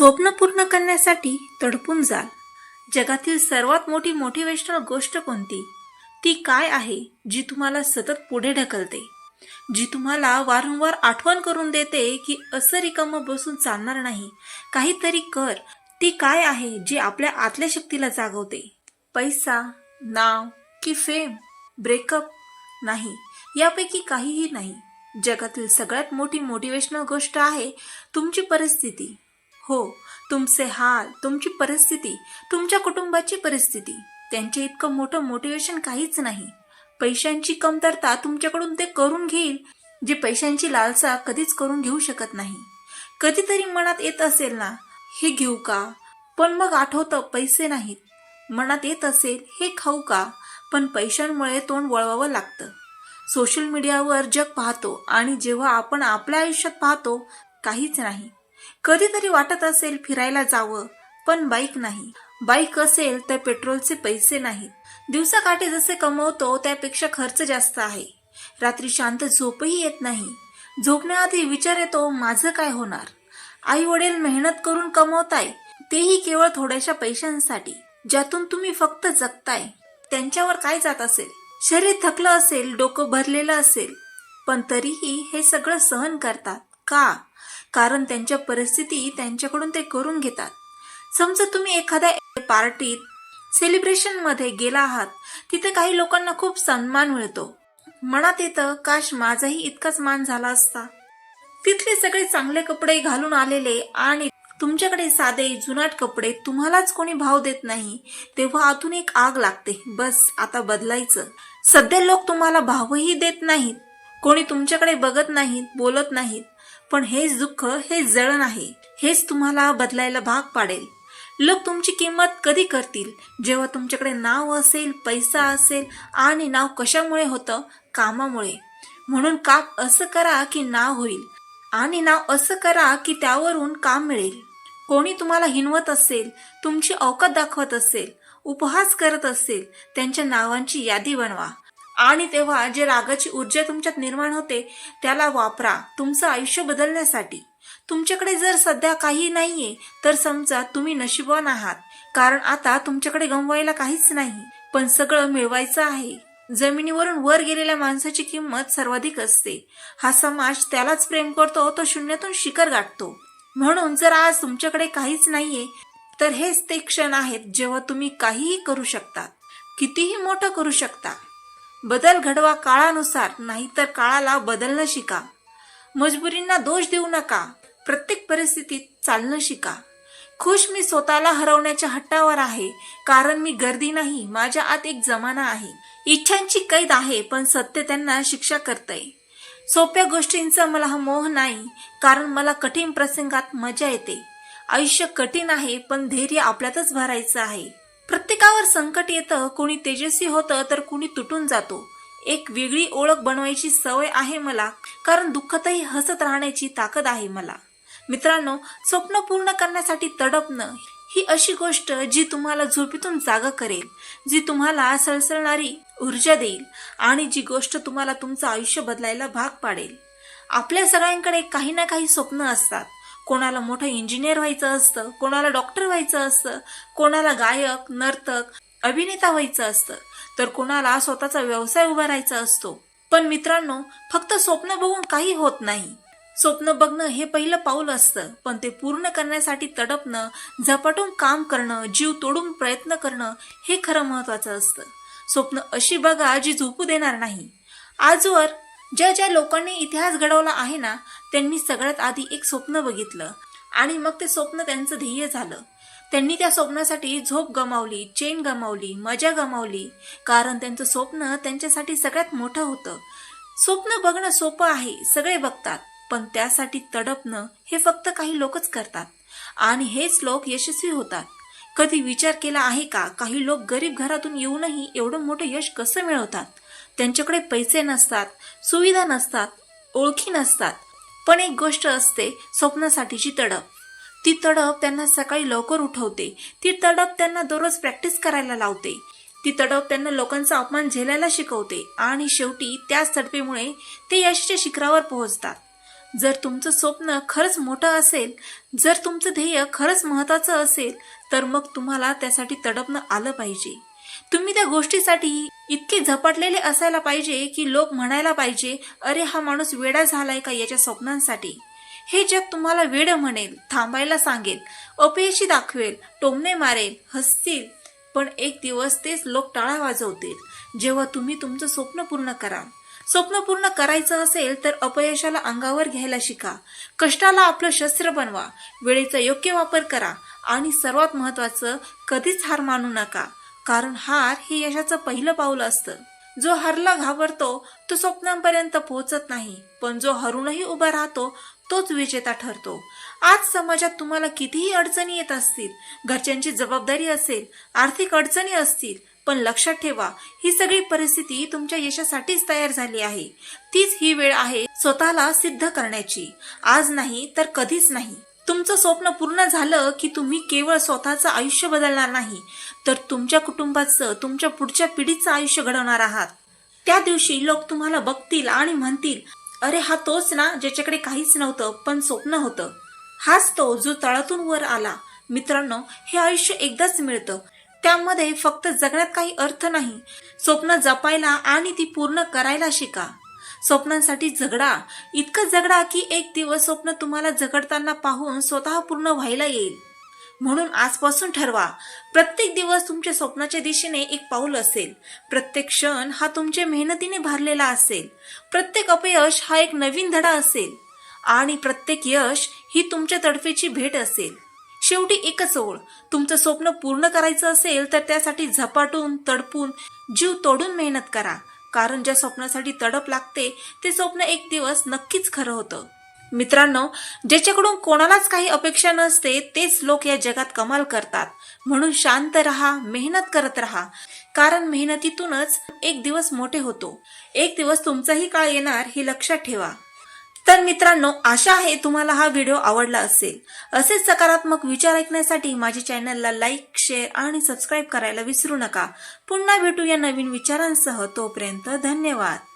स्वप्न पूर्ण करण्यासाठी तडपून जाल. जगातील सर्वात मोठी मोटिवेशनल गोष्ट कोणती? ती काय आहे जी तुम्हाला सतत पुढे ढकलते? जी तुम्हाला वारंवार आठवण करून देते की असं रिकामं बसून चालणार नाही. काहीतरी कर. ती काय आहे जी आपल्या आतल्या शक्तीला जागवते? पैसा नाव की फेम ब्रेकअप नाही. यापैकी काहीही नाही. जगातील सगळ्यात मोठी मोटिवेशनल गोष्ट आहे तुमची परिस्थिती. हो तुमचे हाल तुमची परिस्थिती तुमच्या कुटुंबाची परिस्थिती त्यांचे इतकं मोठं मोटिवेशन काहीच नाही. पैशांची कमतरता तुमच्याकडून ते करून घेईल जे पैशांची लालसा कधीच करून घेऊ शकत नाही. कधीतरी मनात येत असेल ना हे घेऊ का? पण मग आठवतं पैसे नाहीत. मनात येत असेल हे खाऊ का? पण पैशांमुळे तोंड वळवावं लागतं. सोशल मीडियावर जग पाहतो आणि जेव्हा आपण आपल्या आयुष्यात पाहतो काहीच नाही. कधीतरी वाटत असेल फिरायला जावं पण बाईक नाही. बाईक असेल तर पेट्रोलचे पैसे नाहीत. दिवसाकाठी जसे कमवतो त्यापेक्षा खर्च जास्त आहे. रात्री शांत झोपही येत नाही. झोपण्याआधी विचार येतो माझं काय होणार? आई वडील मेहनत करून कमवताय तेही केवळ थोड्याशा पैशांसाठी ज्यातून तुम्ही फक्त जगताय. त्यांच्यावर काय जात असेल? शरीर थकलं असेल डोकं भरलेलं असेल पण तरीही हे सगळं सहन करतात. का? कारण त्यांच्या परिस्थिती त्यांच्याकडून ते करून घेतात. समजा तुम्ही एखाद्या पार्टीत सेलिब्रेशनमध्ये गेला आहात तिथे काही लोकांना खूप सन्मान मिळतो. मनात येतं काश माझाही इतकाच मान झाला असता. तिथले सगळे चांगले कपडे घालून आलेले आणि तुमच्याकडे साधे जुनाट कपडे तुम्हालाच कोणी भाव देत नाही तेव्हा आतून एक आग लागते. बस आता बदलायचं. सध्या लोक तुम्हाला भावही देत नाहीत. कोणी तुमच्याकडे बघत नाहीत बोलत नाहीत. पण हेच दुःख हे जळण आहे हेच तुम्हाला बदलायला भाग पाडेल. लोक तुमची किंमत कधी करतील? जेव्हा तुमच्याकडे नाव असेल पैसा असेल आणि नाव कशामुळे होतं? कामामुळे. म्हणून काम असं करा की नाव होईल आणि नाव असं करा की त्यावरून काम मिळेल. कोणी तुम्हाला हिनवत असेल तुमची अवकात दाखवत असेल उपहास करत असेल त्यांच्या नावांची यादी बनवा. आणि तेव्हा जे रागाची ऊर्जा तुमच्यात निर्माण होते त्याला वापरा. तुमचं आयुष्य बदलण्यासाठी. तुमच्याकडे जर सध्या काही नाहीये तर समजा तुम्ही नशिबवान आहात. कारण आता तुमच्याकडे गमवायला काहीच नाही. पण सगळं मिळवायचं आहे. जमिनीवरून वर गेलेल्या माणसाची किंमत सर्वाधिक असते. हा समाज त्यालाच प्रेम करतो तो शून्यातून शिखर गाठतो. म्हणून जर आज तुमच्याकडे काहीच नाहीये तर हेच ते क्षण आहेत जेव्हा तुम्ही काहीही करू शकता. कितीही मोठं करू शकता. बदल घडवा काळानुसार नाहीतर काळाला बदलणं शिका. मजबुरींना दोष देऊ नका. प्रत्येक परिस्थितीत चालणं शिका. खुश मी स्वतःला हरवण्याच्या हट्टावर आहे कारण मी गर्दी नाही माझ्या आत एक जमाना आहे. इच्छांची कैद आहे पण सत्य त्यांना शिक्षा करतय. सोप्या गोष्टींचा मला हा मोह नाही कारण मला कठीण प्रसंगात मजा येते. आयुष्य कठीण आहे पण धैर्य आपल्यातच भरायचं आहे. प्रत्येकावर संकट येतं कोणी तेजस्वी होतं तर कुणी तुटून जातो. एक वेगळी ओळख बनवायची सवय आहे मला कारण दुःखातही हसत राहण्याची ताकद आहे मला. मित्रांनो स्वप्न पूर्ण करण्यासाठी तडपणं ही अशी गोष्ट जी तुम्हाला झोपेतून जागा करेल जी तुम्हाला सळसळणारी ऊर्जा देईल आणि जी गोष्ट तुम्हाला तुमचं आयुष्य बदलायला भाग पाडेल. आपल्या सगळ्यांकडे काही ना काही स्वप्न असतात. कोणाला मोठं इंजिनियर व्हायचं असतं कोणाला डॉक्टर व्हायचं असतं कोणाला गायक नर्तक अभिनेता व्हायचं असतं तर कोणाला स्वतःचा व्यवसाय उभारायचा असतो. पण मित्रांनो फक्त स्वप्न बघून काही होत नाही. स्वप्न बघणं हे पहिलं पाऊल असतं पण ते पूर्ण करण्यासाठी तडपणं झपाटून काम करणं जीव तोडून प्रयत्न करणं हे खरं महत्वाचं असतं. स्वप्न अशी बघा जी झोपू देणार नाही. आजवर ज्या ज्या लोकांनी इतिहास घडवला आहे ना त्यांनी सगळ्यात आधी एक स्वप्न बघितलं. आणि मग ते स्वप्न त्यांचं ध्येय झालं. त्यांनी त्या स्वप्नासाठी झोप गमावली चेन गमावली मजा गमावली. कारण त्यांचं स्वप्न त्यांच्यासाठी सगळ्यात मोठं होतं. स्वप्न बघणं सोपं आहे सगळे बघतात. पण त्यासाठी तडपणं हे फक्त काही लोकच करतात. आणि हेच लोक यशस्वी होतात. कधी विचार केला आहे का काही लोक गरीब घरातून येऊनही एवढं मोठं यश कसं मिळवतात? त्यांच्याकडे पैसे नसतात सुविधा नसतात ओळखी नसतात. पण एक गोष्ट असते स्वप्नासाठीची तडप. ती तडप त्यांना सकाळी लवकर उठवते. ती तडप त्यांना दररोज प्रॅक्टिस करायला लावते. ती तडप त्यांना लोकांचा अपमान झेलायला शिकवते आणि शेवटी त्याच तडपेमुळे ते यशाच्या शिखरावर पोहोचतात. जर तुमचं स्वप्न खरंच मोठं असेल जर तुमचं ध्येय खरंच महत्वाचं असेल तर मग तुम्हाला त्यासाठी तडपणं आलं पाहिजे. तुम्ही त्या गोष्टीसाठी इतके झपाटलेले असायला पाहिजे की लोक म्हणायला पाहिजे अरे हा माणूस वेडा झालाय का याच्या स्वप्नांसाठी? हे जग तुम्हाला वेड म्हणेल थांबायला सांगेल अपयशी दाखवेल टोमणे मारेल हसतील. पण एक दिवस तेच लोक टाळा वाजवतील जेव्हा तुम्ही तुमचं स्वप्न पूर्ण कराल. स्वप्न पूर्ण करायचं असेल तर अपयशाला अंगावर घ्यायला शिका. कष्टाला आपलं शस्त्र बनवा. वेळेचा योग्य वापर करा. आणि सर्वात महत्वाचं कधीच हार मानू नका. कारण हार हे यशाचं पहिलं पाऊल असतं. जो हरला घाबरतो तो स्वप्नांपर्यंत पोहोचत नाही. पण जो हरूनही उभा राहतो तोच विजेता ठरतो. आज समाजात तुम्हाला कितीही अडचणी येत असतील घरच्यांची जबाबदारी असेल आर्थिक अडचणी असतील पण लक्षात ठेवा ही सगळी परिस्थिती तुमच्या यशासाठीच तयार झाली आहे. तीच ही वेळ आहे स्वतःला सिद्ध करण्याची. आज नाही तर कधीच नाही. तुमचं स्वप्न पूर्ण झालं की तुम्ही केवळ स्वतःचं आयुष्य बदलणार नाही तर तुमच्या कुटुंबाचं तुमच्या पुढच्या पिढीचं आयुष्य घडवणार आहात. त्या दिवशी लोक तुम्हाला बघतील आणि म्हणतील अरे हा तोच ना ज्याच्याकडे काहीच नव्हतं पण स्वप्न होतं. हाच तो जो तळातून वर आला. मित्रांनो हे आयुष्य एकदाच मिळतं. त्यामध्ये फक्त जगण्यात काही अर्थ नाही. स्वप्न जपायला आणि ती पूर्ण करायला शिका. स्वप्नांसाठी झगडा. इतकं झगडा की एक दिवस स्वप्न तुम्हाला झगडताना पाहून स्वतः पूर्ण व्हायला येईल. म्हणून आजपासून ठरवा. प्रत्येक दिवस तुमच्या स्वप्नाच्या दिशेने एक पाऊल असेल. प्रत्येक क्षण हा तुमच्या मेहनतीने भरलेला असेल. प्रत्येक अपयश हा एक नवीन धडा असेल. आणि प्रत्येक यश ही तुमच्या तडफेची भेट असेल. शेवटी एकच ओळ. तुमचं स्वप्न पूर्ण करायचं असेल तर त्यासाठी झपाटून तडपून जीव तोडून मेहनत करा. कारण ज्या स्वप्नासाठी तडप लागते ते स्वप्न एक दिवस नक्कीच खरं होतं. मित्रांनो ज्याच्याकडून कोणालाच काही अपेक्षा नसते तेच लोक या जगात कमाल करतात. म्हणून शांत रहा मेहनत करत रहा. कारण मेहनतीतूनच एक दिवस मोठे होतो. एक दिवस तुमचाही काळ येणार हे लक्षात ठेवा. तर मित्रांनो आशा आहे तुम्हाला हा व्हिडिओ आवडला असेल. असेच सकारात्मक विचार ऐकण्यासाठी माझ्या चॅनलला लाईक शेअर आणि सबस्क्राईब करायला विसरू नका. पुन्हा भेटू या नवीन विचारांसह. तोपर्यंत धन्यवाद.